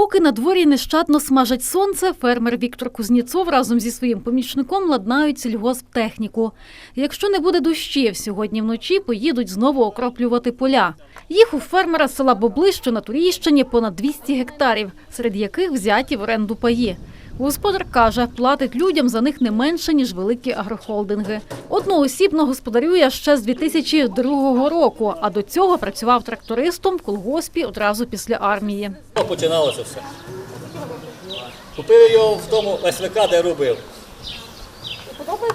Поки на дворі нещадно смажать сонце, фермер Віктор Кузніцов разом зі своїм помічником ладнають сільгосптехніку. Якщо не буде дощів, сьогодні вночі поїдуть знову окроплювати поля. Їх у фермера села Бобли, що на Турійщині, понад 200 гектарів, серед яких взяті в оренду паї. Господар каже, платить людям за них не менше, ніж великі агрохолдинги. Одноосібно господарює ще з 2002 року, а до цього працював трактористом в колгоспі одразу після армії. Ну, Починалося все. Купив його в тому СВК, де робив.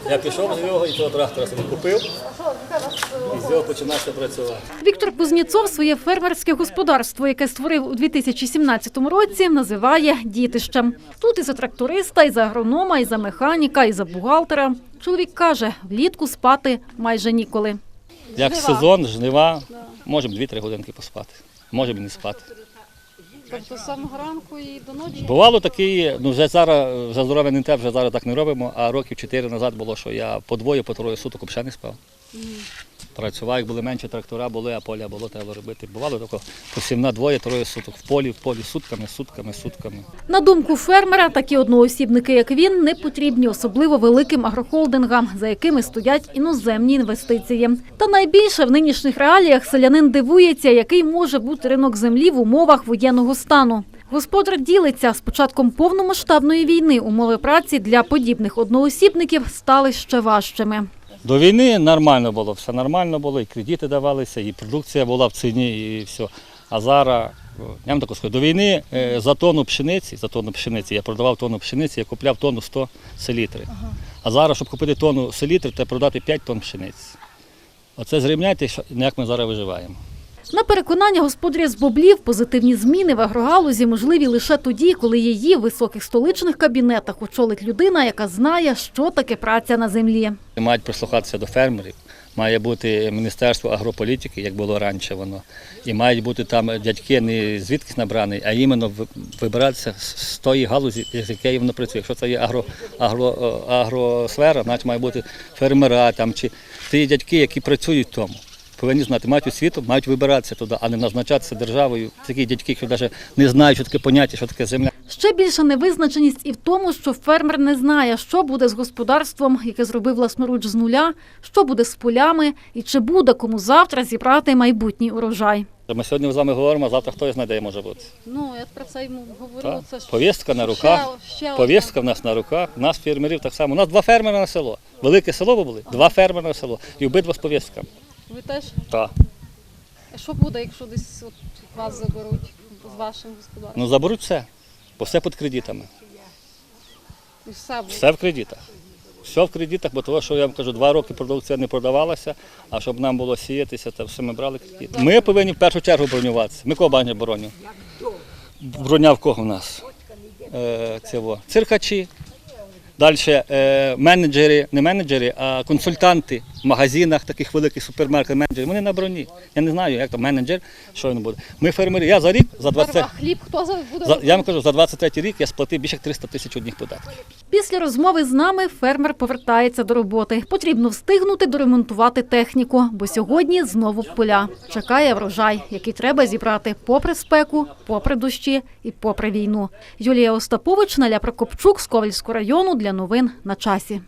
Я пішов з нього і того трактора собі купив. І з нього починався працювати. Віктор Кузніцов своє фермерське господарство, яке створив у 2017 році, називає дітищем. Тут і за тракториста, і за агронома, і за механіка, і за бухгалтера. Чоловік каже, влітку спати майже ніколи. Як сезон, жнива, можемо 2-3 годинки поспати. Можемо і не спати. Тобто з самого ранку і до ночі. Бувало таке, ну вже зараз, вже здоров'я не те, вже зараз так не робимо, а років чотири назад було, що я по двоє, по троє суток взагалі не спав. Працював, як були менші трактора, були, а поля було треба робити. Бувало тако посів на двоє, троє суток в полі, в полі сутками, сутками, сутками. На думку фермера, такі одноосібники, як він, не потрібні, особливо великим агрохолдингам, за якими стоять іноземні інвестиції. Та найбільше в нинішніх реаліях селянин дивується, який може бути ринок землі в умовах воєнного стану. Господар ділиться з початком повномасштабної війни умови праці для подібних одноосібників стали ще важчими. До війни нормально було, все нормально було, і кредити давалися, і продукція була в ціні, і все. А зараз, я вам так скажу, до війни е, за тонну пшениці, за тонну пшениці, я продавав тонну пшениці, я купляв тонну 100 селітри. А зараз, щоб купити тонну селітри, треба продати 5 тонн пшениці. Оце зрівняйте, як ми зараз виживаємо. На переконання господаря з Боблів, позитивні зміни в агрогалузі можливі лише тоді, коли її в високих столичних кабінетах очолить людина, яка знає, що таке праця на землі. Мають прислухатися до фермерів, має бути Міністерство агрополітики, як було раніше воно. І мають бути там дядьки не звідкись набрані, а іменно вибиратися з тої галузі, з якої воно працює. Якщо це є агро, агро, агросфера, значить має бути фермера там, чи ті дядьки, які працюють в тому. Повинні знати, мають освіту, мають вибиратися туди, а не назначатися державою. Такі дядьки, які навіть не знають, що таке поняття, що таке земля. Ще більша невизначеність і в тому, що фермер не знає, що буде з господарством, яке зробив власноруч з нуля, що буде з полями і чи буде кому завтра зібрати майбутній урожай. Ми сьогодні з вами говоримо, а завтра хто знає, де може бути. Ну, я про це йому говорю. Це ж Повістка на руках. ще одна. Повістка в нас на руках, у нас фермерів так само. У нас два фермера на село. Велике село були, два фермера на село. І обидва з повістками. Ви теж? Так. А що буде, якщо десь от вас заберуть з вашим господарством? Ну заберуть все. Бо все під кредитами. І все буде. Все в кредитах. Все в кредитах, бо того, що я вам кажу, два роки продукція не продавалася, а щоб нам було сіятися, то все ми брали кредит. Ми повинні в першу чергу бронюватися. Ми кого багато броню? Броня в кого в нас? Е, це. Циркачі. Далі е, менеджери, не менеджери, а консультанти магазинах, таких великих супермаркетах, менеджери. Вони на броні. Я не знаю, як то менеджер, що він буде. Ми фермери. Я за рік, за 20, А хліб хто за- буде? за, я вам кажу, за 23 рік я сплатив більше як 300 тисяч одних податків. Після розмови з нами фермер повертається до роботи. Потрібно встигнути доремонтувати техніку, бо сьогодні знову в поля. Чекає врожай, який треба зібрати попри спеку, попри дощі і попри війну. Юлія Остапович, Наля Прокопчук з Ковальського району для новин на часі.